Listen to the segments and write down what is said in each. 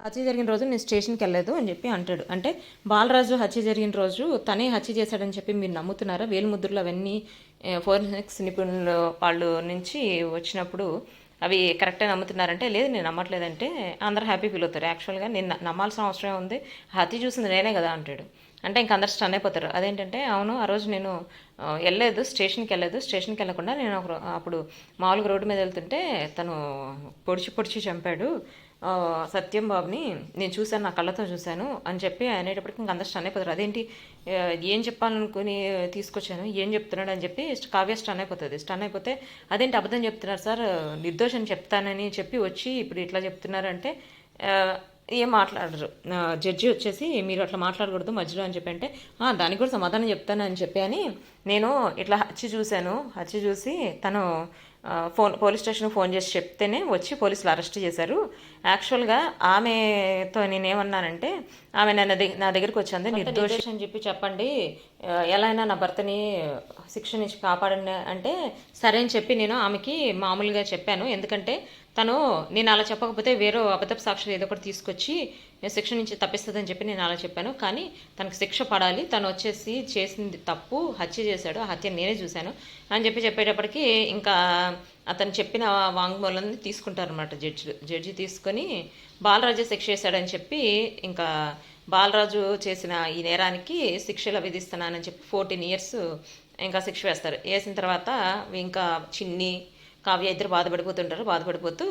హత్య జరిగిన రోజు నేను స్టేషన్కి వెళ్ళలేదు అని చెప్పి అంటాడు. అంటే బాలరాజు హత్య జరిగిన రోజు తనే హత్య చేశాడని చెప్పి మీరు నమ్ముతున్నారా? వేలుముద్రలు అవన్నీ ఫోరెన్సిక్స్ నిపుణుల వాళ్ళు నుంచి వచ్చినప్పుడు అవి కరెక్టే నమ్ముతున్నారంటే లేదు నేను నమ్మట్లేదంటే అందరూ హ్యాపీ ఫీల్ అవుతారు. యాక్చువల్గా నేను నమ్మాల్సిన అవసరం ఉంది. హత్య చూసింది నేనే కదా అంటాడు. అంటే ఇంక అందరు స్టన్ అయిపోతారు. అదేంటంటే అవును ఆ రోజు నేను వెళ్ళలేదు స్టేషన్కి వెళ్ళలేదు. స్టేషన్కి వెళ్ళకుండా నేను ఒక అప్పుడు మామూలుగా రోడ్డు మీద వెళ్తుంటే తను పొడిచి పొడిచి చంపాడు. సత్యం బాబుని నేను చూశాను నా కళ్ళతో చూశాను అని చెప్పి అనేటప్పటికి ఇంక అందరు స్టన్ అయిపోతారు. అదేంటి ఏం చెప్పాలనుకుని తీసుకొచ్చాను ఏం చెప్తున్నాడు అని చెప్పి కావ్య స్టన్ అయిపోతుంది. స్టన్ అయిపోతే అదేంటి అబద్ధం చెప్తున్నారు సార్? నిర్దోషం చెప్తానని చెప్పి వచ్చి ఇప్పుడు ఇట్లా చెప్తున్నారంటే ఏం మాట్లాడరు. జడ్జి వచ్చేసి మీరు అట్లా మాట్లాడకూడదు మధ్యలో అని చెప్పి అంటే "ఆ, దానికి కూడా సమాధానం చెప్తాను అని చెప్పి అని నేను ఇట్లా హత్య చూశాను. హత్య చూసి తను ఫోన్ పోలీస్ స్టేషన్ ఫోన్ చేసి చెప్తేనే వచ్చి పోలీసులు అరెస్ట్ చేశారు. యాక్చువల్గా ఆమెతో నేనేమన్నానంటే ఆమె నన్ను దగ్గ- నా దగ్గరికి వచ్చింది నిర్దోషి అని చెప్పి చెప్పండి. ఎలా అయినా నా భర్తని శిక్ష నుంచి కాపాడండి అంటే సరే అని చెప్పి నేను ఆమెకి మామూలుగా చెప్పాను. ఎందుకంటే తను నేను అలా చెప్పకపోతే వేరే అబద్ధపు సాక్షులు ఏదో ఒకటి తీసుకొచ్చి శిక్ష నుంచి తప్పిస్తుందని చెప్పి నేను అలా చెప్పాను. కానీ తనకు శిక్ష పడాలి. తను వచ్చేసి చేసింది తప్పు హత్య చేశాడు. ఆ హత్య నేనే చూశాను అని చెప్పి చెప్పేటప్పటికి ఇంకా అతను చెప్పిన వాంగ్మూలాన్ని తీసుకుంటారనమాట జడ్జి జడ్జి తీసుకొని బాలరాజు శిక్ష చేశాడని చెప్పి ఇంకా బాలరాజు చేసిన ఈ నేరానికి శిక్షలు విధిస్తున్నానని చెప్పి ఫోర్టీన్ ఇయర్స్ ఇంకా శిక్ష వేస్తారు. వేసిన తర్వాత ఇంకా చిన్ని కావ్య ఇద్దరు బాధపడిపోతుంటారు బాధపడిపోతూ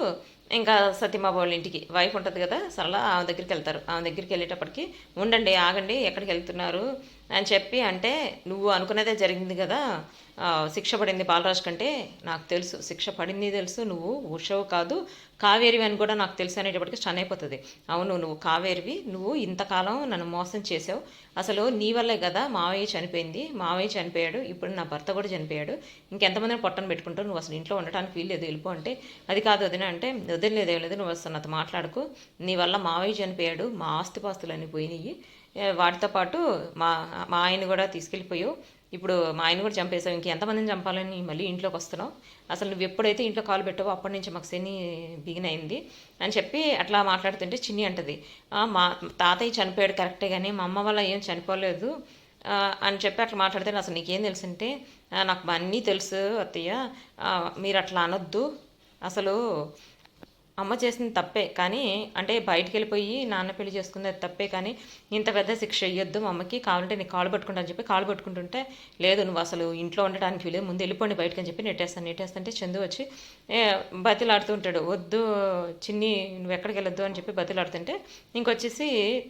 ఇంకా సత్యమాబ వాళ్ళ ఇంటికి. వైఫ్ ఉంటుంది కదా సరళ ఆమె దగ్గరికి వెళ్తారు. ఆమె దగ్గరికి వెళ్ళేటప్పటికి ఉండండి ఆగండి ఎక్కడికి వెళ్తున్నారు? అని చెప్పి అంటే నువ్వు అనుకున్నదే జరిగింది కదా శిక్ష పడింది బాలరాజ్ కంటే నాకు తెలుసు. శిక్ష పడింది తెలుసు. నువ్వు ఉషవు కాదు కావేరివి అని కూడా నాకు తెలుసు అనేటప్పటికి స్టన్ అయిపోతుంది. అవును నువ్వు కావేరివి. నువ్వు ఇంతకాలం నన్ను మోసం చేసావు. అసలు నీ వల్లే కదా మావయ్య చనిపోయింది. మావయ్య చనిపోయాడు. ఇప్పుడు నా భర్త కూడా చనిపోయాడు. ఇంకెంతమందిని పొట్టను పెట్టుకుంటావు? నువ్వు అసలు ఇంట్లో ఉండటానికి వీల్లేదు వెళ్ళిపో అంటే అది కాదు వదిన అంటే వదిలేదు లేదు నువ్వు అసలు నాతో మాట్లాడుకు. నీ వల్ల మావయ్య చనిపోయాడు. మా ఆస్తిపాస్తులు అన్నీ పోయినాయి వాటితో పాటు మా మా ఆయన కూడా తీసుకెళ్ళిపోయావు. ఇప్పుడు మా ఆయన కూడా చంపేశావు ఇంకెంతమందిని చంపాలని మళ్ళీ ఇంట్లోకి వస్తున్నావు అసలు నువ్వు ఎప్పుడైతే ఇంట్లో కాలు పెట్టావో అప్పటి నుంచి మాకు శని బిగిన్ అయింది అని చెప్పి అట్లా మాట్లాడుతుంటే చిన్ని అంటది. మా తాతయ్య చనిపోయాడు కరెక్టే కానీ మా అమ్మ వల్ల ఏం చనిపోలేదు. అని చెప్పి అట్లా మాట్లాడితే అసలు నీకేం తెలుసు అంటే నాకు అన్నీ తెలుసు అత్తయ్య. మీరు అట్లా అనొద్దు. అసలు అమ్మ చేసింది తప్పే కానీ అంటే బయటికి వెళ్ళిపోయి నాన్న పెళ్ళి చేసుకుంది అది తప్పే కానీ ఇంత పెద్ద శిక్ష ఇయ్యొద్దు మా అమ్మకి కావాలంటే నీకు కాలు పట్టుకుంటా అని చెప్పి కాలు పట్టుకుంటుంటే లేదు నువ్వు అసలు ఇంట్లో ఉండడానికి వీలేదు ముందు వెళ్ళిపోండి బయటకు అని చెప్పి నెట్టేస్తాను నెట్టేస్తుంటే చందు వచ్చి బతిలాడుతూ ఉంటాడు. వద్దు చిన్ని నువ్వు ఎక్కడికి వెళ్ళొద్దు అని చెప్పి బతిలాడుతుంటే ఇంకొచ్చేసి